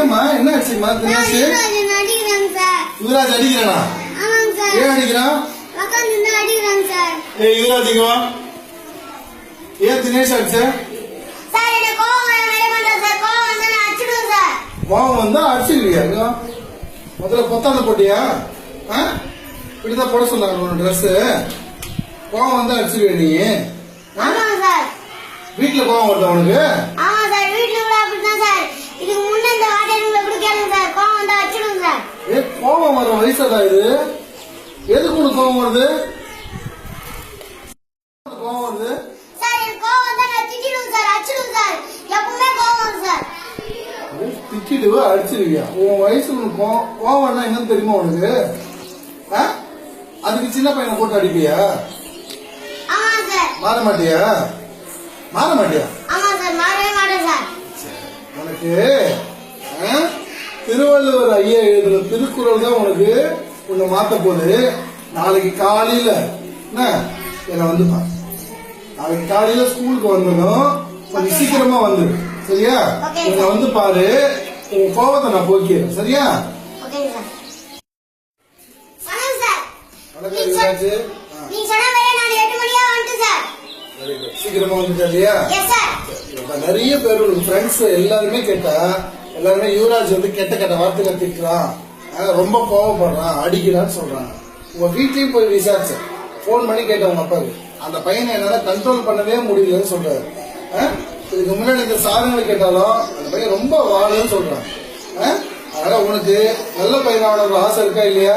என்னம்மா? என்ன ஆச்சுமா தினேஷ் யுவராஜ் அடிக்கிறானா? ஏன் அடிக்கிறான் ஏய் யுவராஜ் இங்க வா ஏன் தினேஷ் அடிச்ச கோவம் வந்தா அடிச்சிருவியா. முதல்ல பொத்தான போட்டியா? ஆ? இப்படிதான் போட சொன்னாங்க உன் ட்ரெஸ் கோவம் வந்தா அடிச்சிருவியா நீ? வீட்டுல கோவம் வருதா உனக்கு? கோவம் வர வயசாடா இது? எதுக்கு உனக்கு கோவம் வருது? திட்டிடுவ அடிச்சிருவியா? உன் வயசு உனக்கு கோவம்னா என்னன்னு தெரியுமா உனக்கு? அதுக்கு சின்ன பையனை போட்டு அடிப்பியா? மாற மாட்டியா? மாற மாட்டியா? உனக்கு? திருவள்ளுவர் ஐயா எழுதுற திருக்குறள் தான் உனக்கு உன்னை மாத்த போகுது. நாளைக்கு காலையில என்ன? என்னை வந்து பாரு. நாளைக்கு காலையில ஸ்கூலுக்கு வந்துடும் கொஞ்சம் சீக்கிரமா வந்துடு சரியா? என்னை வந்து பாரு. உன் கோவத்தை நான் போக்கிறேன் சரியா. சீக்கிரமா வந்துட்டா இல்லையா? எஸ் சார் இப்ப நிறைய பேர் ஃப்ரெண்ட்ஸ் எல்லாருமே கேட்டா எல்லாருமே யுவராஜ் வந்து கெட்ட கெட்ட வார்த்தைகள் திட்டுறான். ரொம்ப கோவப்படுறான் அடிக்கிறான்னு சொல்றாங்க. உங்க வீட்லயும் போய் விசாரிச்சேன் ஃபோன் பண்ணி கேட்டேன் உங்க அப்பாவுக்கு அந்த பையனை என்னால கண்ட்ரோல் பண்ணவே முடியலன்னு சொல்றாரு. இதுக்கு முன்னாடி இந்த சாதனை கேட்டாலும் அந்த பையன் ரொம்ப வாழுன்னு சொல்றான். அதனால உனக்கு நல்ல பையனாவோட ஒரு ஆசை இருக்கா இல்லையா?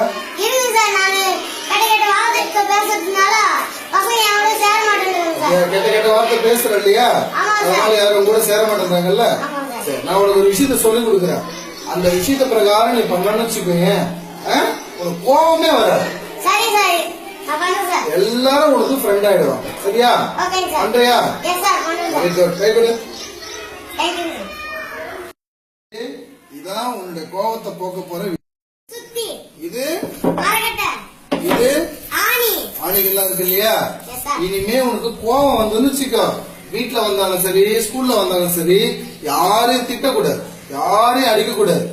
கட்ட கட்ட வார்த்தை பேசுற இல்லையா. அதனால யாரும் கூட சேர மாட்டேங்கிறாங்கல்ல சார். நான் உனக்கு ஒரு விஷயத்த சொல்லி கொடுக்குறேன். அந்த விஷயத்த பிரகாரம் நீ பண்ணணும்னு வச்சுக்கோயேன் ஆ? உனக்கு கோவமே வராது. சரி சார். எல்லாரும் உனக்கு ஃப்ரெண்ட் ஆயிடுவாங்க. சரியா? பண்றியா. கை கொடு இதான் உன்னுடைய கோவத்தை போக்க போற இது? இது? ஆணி. ஆணைகள்லாம் இருக்கு இல்லையா. இனிமே உனக்கு கோவம் வந்துன்னு வச்சுக்கோ. வீட்டுல வந்தாலும் சரி ஸ்கூல்ல வந்தாலும் சரி யாரையும் திட்டக்கூடாது. யாரையும் அடிக்கக்கூடாது.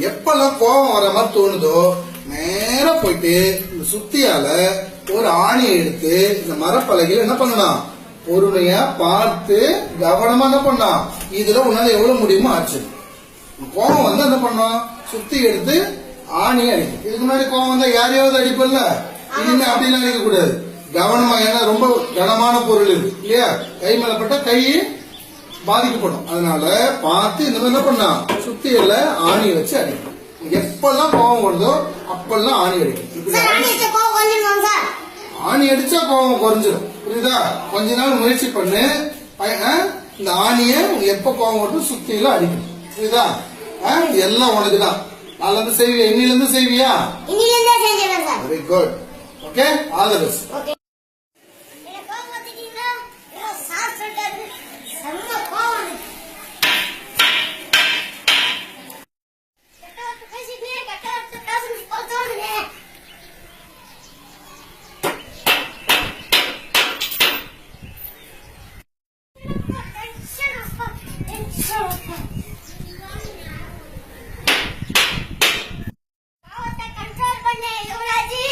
எப்பெல்லாம் கோவம் வர மாதிரி தோணுதோ நேரா போயிட்டு இந்த சுத்தியால ஒரு ஆணியை எடுத்து இந்த மரப்பலகையில என்ன பண்ணலாம்? பொறுமையா பார்த்து கவனமா என்ன பண்ணலாம்? இதுல உன்னால எவ்வளவு முடியுமோ ஆச்சு. கோவம் வந்து என்ன பண்ணோம் சுத்தி எடுத்து ஆணியை அடிக்கும். இதுக்கு முன்னாடி கோவம் வந்தா யாரையாவது அடிப்பல்ல இனிமே அப்படிலாம் அடிக்க கூடாது கவனமா ஏன்னா ரொம்ப கனமான பொருள் இது. இல்லையா? கை மேல பட்டா கை பாதிக்கப்படும். அதனால பார்த்து இந்த மாதிரி என்ன பண்ணா? சுத்தியில ஆணி வச்சு அடிக்கும் எப்பெல்லாம் கோவம் வருதோ அப்பெல்லாம் ஆணி அடிக்கும் ஆணி அடிச்சா கோவம் குறைஞ்சிடும் புரியுதா? கொஞ்ச நாள் முயற்சி பண்ணு? இந்த ஆணிய எப்ப கோவம் வருது சுத்தியில அடிக்கணும். புரியுதா? எல்லாம் உனக்கு தான் நாளில இருந்து செய்வியா? இன்னில இருந்து செய்வியா very good okay all the best okay என்ன கோவம் பார்த்துட்டீங்களா ஏதோ சார் சொல்லிட்டாரு செம்ம கோவம் வந்துச்சு. கெட்ட வார்த்தை பேசிட்டே, கெட்ட வார்த்தை பேசணும்னு போல தோணுதே. டென்ஷன் அப்பா, டென்ஷன் அப்பா. கோவத்தை control பண்ணு, யுவராஜி.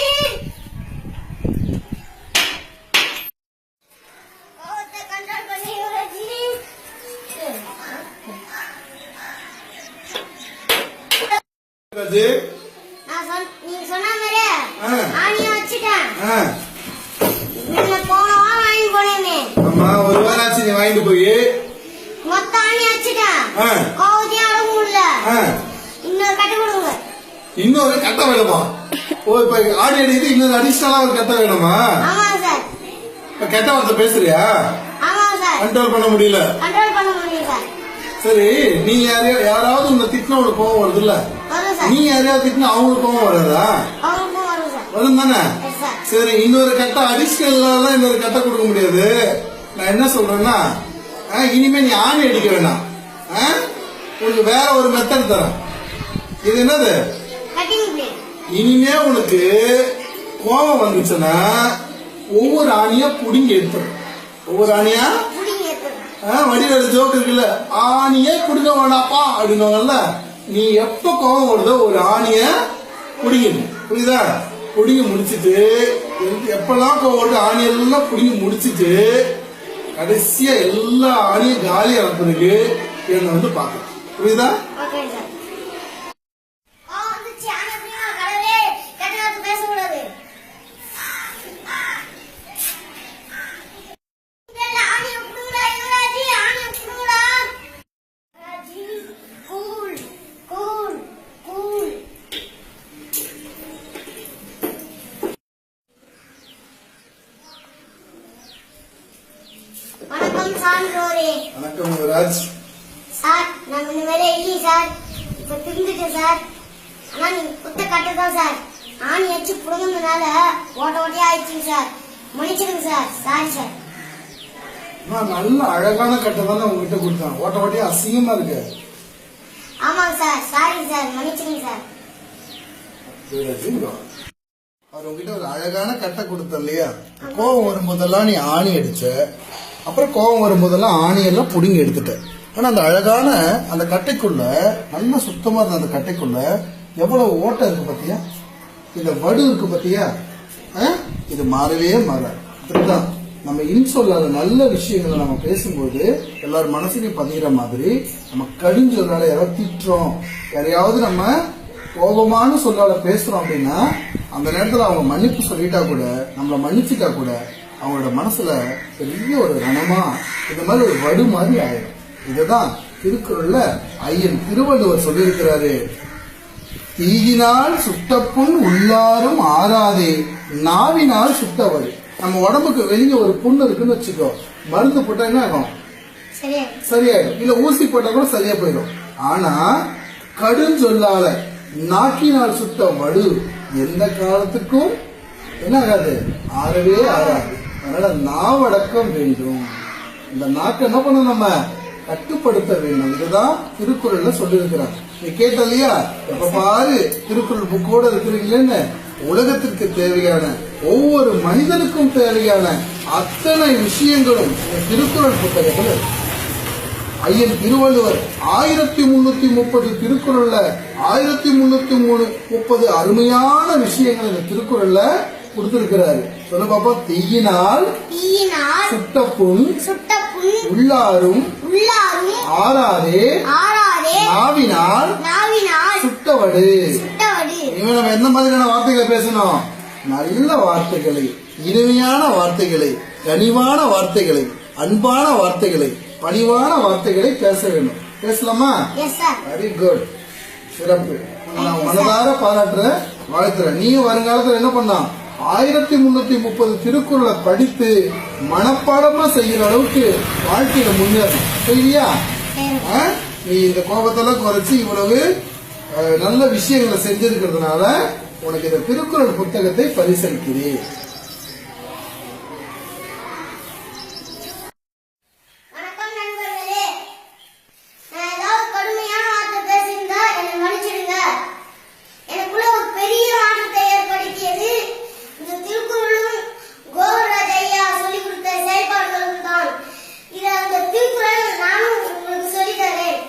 கோவத்தை control பண்ணு, யுவராஜி. ராஜு நான் சொன்ன- நீங்க சொன்ன மாதிரியே ஆ. ஆணியை வச்சுட்டேன். ஆ, வீட்டுல போன வாரம் வாங்கி போனேனே. ஆமா ஒரு வாரம் ஆச்சு நீ வாங்கிட்டு போய். இன்னொரு கட்டு வேணுமா? ஓ இப்ப ஆடி அடிக்குது இன்னொரு அடிஷனலா ஒரு கட்ட வேணுமா? இப்ப கெட்ட வார்த்தை பேசுறியா? கண்ட்ரோல் பண்ண முடியல. சார். நீ யாரையா யாராவது உன்னை திட்டின ஒரு கோவம் வருது இல்ல நீ யாரையாவது திட்டினா அவங்களுக்கு கோவம் வராதா? வரும் தானே? சார் இன்னொரு கட்ட அடிஷனல்லாம் இன்னொரு கட்ட கொடுக்க முடியாது. நான் என்ன சொல்றேன்னா இனிமே நீ ஆணி அடிக்க வேணாம்? உனக்கு வேற ஒரு மெத்தட் தரேன். இது என்னது? இனிமே உனக்கு கோபம் வந்துச்சுன்னா ஒவ்வொரு ஆணியா புடிங்கி எடுத்துரும் ஒவ்வொரு ஆணியா? புடிங்க வடிவேலு ஜோக் இருக்குல்ல ஆணியே குடுக்க வேணாப்பா அப்படின்னுவாங்கல்ல நீ எப்ப கோவம் வருதோ ஒரு ஆணிய புடிங்கணும் புரியுதா? புடிங்கி முடிச்சுட்டு எப்பெல்லாம் கோவம் ஆணியெல்லாம் புடிங்கி முடிச்சுட்டு கடைசியா எல்லா ஆணியும் காலி அனுப்புறதுக்கு என்னை வந்து பார்க்கணும். புரியுதா ஓகே சார் ஆ வந்துச்சு ஆனா எப்படிமா கடவுளே கெட்ட வார்த்தை பேசக்கூடாது இல்ல, ஆணியை புடுங்குடா, Yuvraj, ஆணியை புடுங்குடா. Yuvraj, cool, cool, cool. வணக்கம் சான்றோரே. வணக்கம் யுவராஜ். சார் நான் இந்த வேலை இல்லை சார். இப்ப திருந்துட்டேன் சார். ஆனா நீங்க குத்த கட்டதான் சார். ஆணி வச்சு புடுங்கினால ஓட்ட ஓட்டையா ஆயிடுச்சுங்க சார். மன்னிச்சிடுங்க சார். சாரி. சார் நல்ல அழகான கட்டை தானே உங்ககிட்ட கொடுத்தேன். ஓட்ட ஓட்டியா அசிங்கமா இருக்கு. ஆமாங்க சார். சாரி. சார். மன்னிச்சிடுங்க சார். அவர் உங்ககிட்ட ஒரு அழகான கட்டை கொடுத்த இல்லையா? கோவம் வரும்போதெல்லாம் நீ ஆணி அடிச்ச. அப்புறம் கோவம் வரும்போதெல்லாம் ஆணியெல்லாம் பிடுங்கி எடுத்துட்டேன். ஆனால் அந்த அழகான அந்த கட்டைக்குள்ள நல்ல சுத்தமாக இருந்த அந்த கட்டைக்குள்ள எவ்வளோ ஓட்டை இருக்கு பார்த்தியா இந்த வடு இருக்கு பார்த்தியா ஆ? இது மாறவே மாறாது அப்படிதான் நம்ம இன்சொல்லாத நல்ல விஷயங்களை நம்ம பேசும்போது எல்லார் மனசுலையும் பதிகிற மாதிரி நம்ம கடிஞ்சொல்லால யாராவது திட்டுறோம். யாரையாவது நம்ம கோபமான சொல்லால பேசுறோம் அப்படின்னா அந்த நேரத்தில் அவங்க மன்னிப்பு சொல்லிட்டா கூட நம்மளை மன்னிச்சிட்டா கூட அவங்களோட மனசுல பெரிய ஒரு ரணமா இந்த மாதிரி ஒரு வடு மாதிரி ஆயிடும். இதுதான் திருக்குறள்ல ஐயன் திருவள்ளுவர் சொல்லியிருக்கிறாரு. தீயினால் சுட்டப்புண் உள்ளாரும் ஆறாதே நாவினால் சுட்டவள் நம்ம உடம்புக்கு வெளியே ஒரு புண்ணு இருக்குன்னு வச்சுக்கோ மருந்து போட்டா என்ன ஆகும்? சரியா சரியாயிடும். இல்ல ஊசி போட்டா கூட சரியா போயிடும். ஆனா கடுஞ்சொல்லால நாக்கினால் சுட்ட வடு எந்த காலத்துக்கும் என்ன ஆகாது? ஆறவே ஆறாது. அதனால நாவடக்கம் வேண்டும். இந்த நாக்கை என்ன பண்ண நம்ம? கட்டுப்படுத்த வேண்டும். இதுதான் திருக்குறள்ல சொல்லியிருக்கிறார். நீ கேட்ட இல்லையா எப்ப பாரு திருக்குறள் புக்கோட இருக்கிறீங்களேன்னு உலகத்திற்கு தேவையான ஒவ்வொரு மனிதனுக்கும் தேவையான அத்தனை விஷயங்களும் இந்த திருக்குறள் புத்தகத்தில் ஐயன் திருவள்ளுவர் ஆயிரத்தி முன்னூத்தி முப்பது திருக்குறள்ல ஆயிரத்தி முன்னூத்தி மூணு முப்பது அருமையான விஷயங்கள் இந்த திருக்குறள்ல கொடுத்திருக்கிறாரு. சொல்ல பாப்பா தீயினால் தீயினால் சுட்ட புண் சுட்ட புண் உள்ளாரும் உள்ளாரும் ஆறாரே ஆறாதே நாவினால் நாவினால் சுட்டவடு. சுட்டவடு. இவன் நம்ம எந்த மாதிரியான வார்த்தைகளை பேசணும்? நல்ல வார்த்தைகளை இனிமையான வார்த்தைகளை கனிவான வார்த்தைகளை அன்பான வார்த்தைகளை பணிவான வார்த்தைகளை பேச வேண்டும் பேசலாமா? வெரி குட் சிறப்பு. நான் மனதார பாராட்டுறேன் வாழ்த்துறேன் நீயும் வருங்காலத்துல என்ன பண்ணா ஆயிரத்தி முன்னூத்தி முப்பது திருக்குறளை படித்து மனப்பாடமா செய்யற அளவுக்கு வாழ்க்கையில முன்னேறணும். சரியா ஆ? நீ இந்த கோபத்தெல்லாம் குறைச்சு இவ்வளவு நல்ல விஷயங்களை செஞ்சிருக்கிறதுனால உனக்கு இந்த திருக்குறள் புத்தகத்தை பரிசளிக்கிறேன் வணக்கம் நண்பர்களே நான் ஏதாவது கடுமையான வார்த்தை பேசியிருந்தா என்னை மன்னிச்சிடுங்க எனக்குள்ள ஒரு பெரிய மாற்றத்தை ஏற்படுத்தியது இந்த திருக்குறளும் கோகுலராஜ் ஐயா சொல்லிக் கொடுத்த செயல்பாடுகளும் தான் இதை அந்த திருக்குறள் நானும் உங்களுக்கு சொல்லித் தரேன்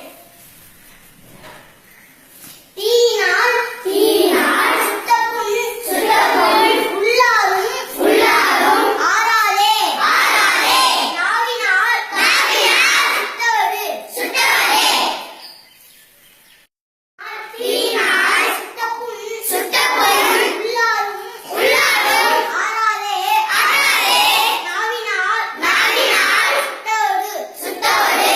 தீயினால் தீயினால் சுட்டப்புண் சுட்டப்புண் உள்ளாரும் உள்ளாரும் ஆறாதே ஆறாதே நாவினால் நாவினால் சுட்டவடு சுட்டவடே தீயினால் சுட்டப்புண் சுட்டப்புண் உள்ளாரும் உள்ளாரும் ஆறாதே ஆறாதே நாவினால் நாவினால் சுட்டவடு சுட்டவடு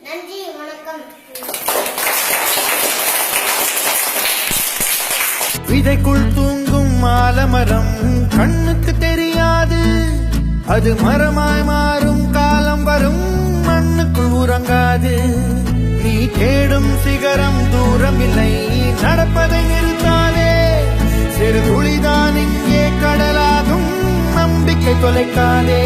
நன்றி வணக்கம் விதைக்குள் தூங்கும் மாலமரம் கண்ணுக்கு தெரியாது. அது மரமாய் மாறும் காலம் வரும் மண்ணுக்குள் உறங்காது. நீ தேடும் சிகரம் தூரம் இல்லை நடப்பதை நிறுத்தாதே. சிறு துளிதான் இங்கே கடலாகும் நம்பிக்கை தொலைக்காதே.